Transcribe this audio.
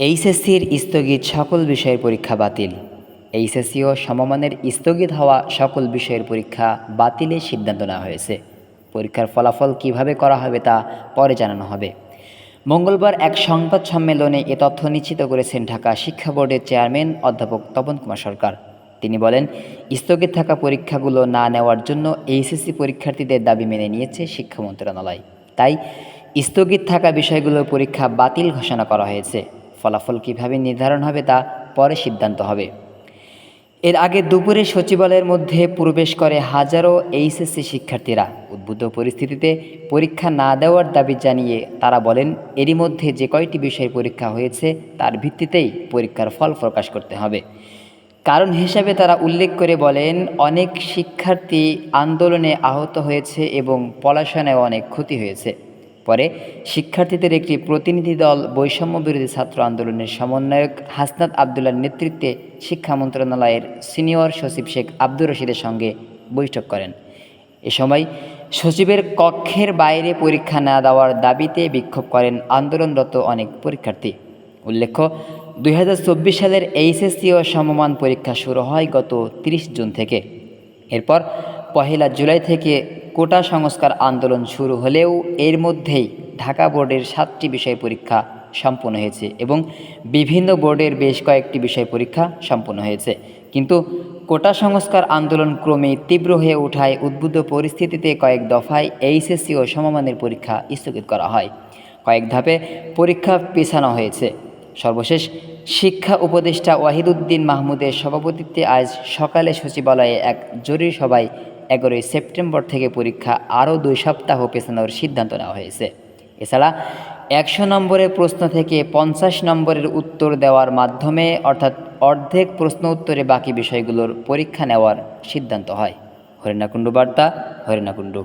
এইচএসসির স্থগিত সকল বিষয়ের পরীক্ষা বাতিল। এইচএসসি ও সমমানের স্থগিত হওয়া সকল বিষয়ের পরীক্ষা বাতিলের সিদ্ধান্ত নেওয়া হয়েছে। পরীক্ষার ফলাফল কীভাবে করা হবে তা পরে জানানো হবে। মঙ্গলবার এক সংবাদ সম্মেলনে এ তথ্য নিশ্চিত করেছেন ঢাকা শিক্ষা বোর্ডের চেয়ারম্যান অধ্যাপক তপন কুমার সরকার। তিনি বলেন, স্থগিত থাকা পরীক্ষাগুলো না নেওয়ার জন্য এইচএসসি পরীক্ষার্থীদের দাবি মেনে নিয়েছে শিক্ষা মন্ত্রণালয়। তাই স্থগিত থাকা বিষয়গুলোর পরীক্ষা বাতিল ঘোষণা করা হয়েছে। ফলাফল কীভাবে নির্ধারণ হবে তা পরে সিদ্ধান্ত হবে। এর আগে দুপুরে সচিবালয়ের মধ্যে প্রবেশ করে হাজারো এইচএসসি শিক্ষার্থীরা উদ্ভূত পরিস্থিতিতে পরীক্ষা না দেওয়ার দাবি জানিয়ে তারা বলেন, এরই মধ্যে যে কয়টি বিষয়ে পরীক্ষা হয়েছে তার ভিত্তিতেই পরীক্ষার ফল প্রকাশ করতে হবে। কারণ হিসাবে তারা উল্লেখ করে বলেন, অনেক শিক্ষার্থী আন্দোলনে আহত হয়েছে এবং পড়াশোনায় অনেক ক্ষতি হয়েছে। পরে শিক্ষার্থীদের একটি প্রতিনিধি দল বৈষম্য বিরোধী ছাত্র আন্দোলনের সমন্বয়ক হাসনাত আবদুল্লার নেতৃত্বে শিক্ষা মন্ত্রণালয়ের সিনিয়র সচিব শেখ আব্দুর রশিদের সঙ্গে বৈঠক করেন। এ সময় সচিবের কক্ষের বাইরে পরীক্ষা না দেওয়ার দাবিতে বিক্ষোভ করেন আন্দোলনরত অনেক পরীক্ষার্থী। উল্লেখ্য দু হাজার চব্বিশ সালের এইচএসসি ও সমমান পরীক্ষা শুরু হয় গত ৩০ জুন থেকে। এরপর পহেলা জুলাই থেকে কোটা সংস্কার আন্দোলন শুরু হলেও এর মধ্যেই ঢাকা বোর্ডের সাতটি বিষয় পরীক্ষা সম্পন্ন হয়েছে এবং বিভিন্ন বোর্ডের বেশ কয়েকটি বিষয় পরীক্ষা সম্পন্ন হয়েছে। কিন্তু কোটা সংস্কার আন্দোলন ক্রমে তীব্র হয়ে ওঠায় উদ্বুদ্ধ পরিস্থিতিতে কয়েক দফায় এইচএসসি ও সমমানের পরীক্ষা স্থগিত করা হয়। কয়েক ধাপে পরীক্ষা পেছানো হয়েছে। সর্বশেষ শিক্ষা উপদেষ্টা ওয়াহিদুদ্দিন মাহমুদের সভাপতিত্বে আজ সকালে সচিবালয়ে এক জরুরি সভায় এগারোই সেপ্টেম্বর থেকে পরীক্ষা আরও দুই সপ্তাহ পেছানোর সিদ্ধান্ত নেওয়া হয়েছে। এছাড়া একশো নম্বরের প্রশ্ন থেকে পঞ্চাশ নম্বরের উত্তর দেওয়ার মাধ্যমে অর্থাৎ অর্ধেক প্রশ্ন উত্তরে বাকি বিষয়গুলোর পরীক্ষা নেওয়ার সিদ্ধান্ত হয়। হরিণাকুণ্ডু বার্তা, হরিণাকুণ্ডু।